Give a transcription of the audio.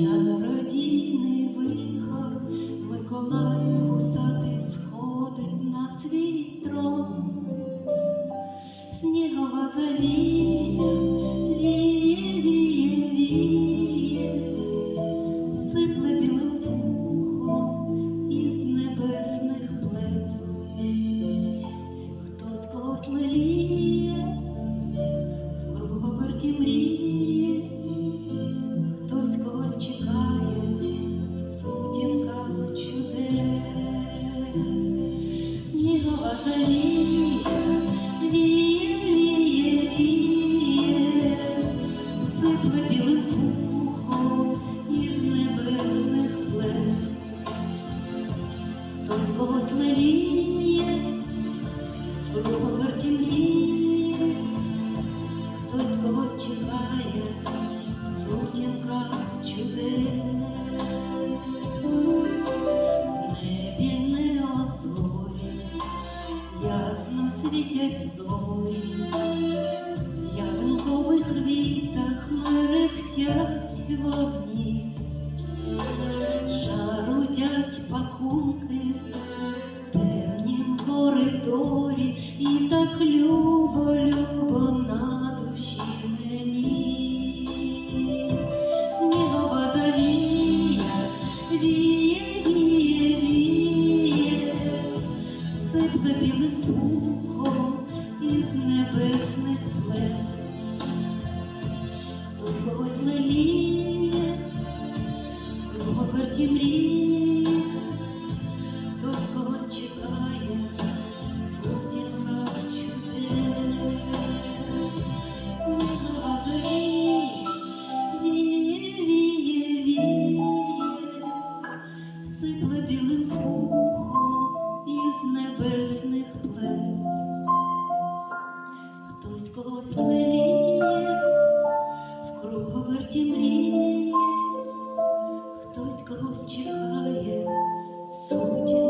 Чародійний вихор Миколай вусатий сходить на свій трон. Снігова завія Когось леліє, круговерті мріє, хтось когось чекає в сутінках чудес. Небі ясно світять зорі, в ялинкових вітах мерехтять вогні, пакунки коридорі і так любо, любо на душі мені, снігова завія, віє, віє, віє, сипле білим пухом із небесних плес, хтось когось наліє, круговерті мрії. сипле білим пухом із небесних плес, хтось когось леліє, в круговерті мріє, хтось когось чекає в суті.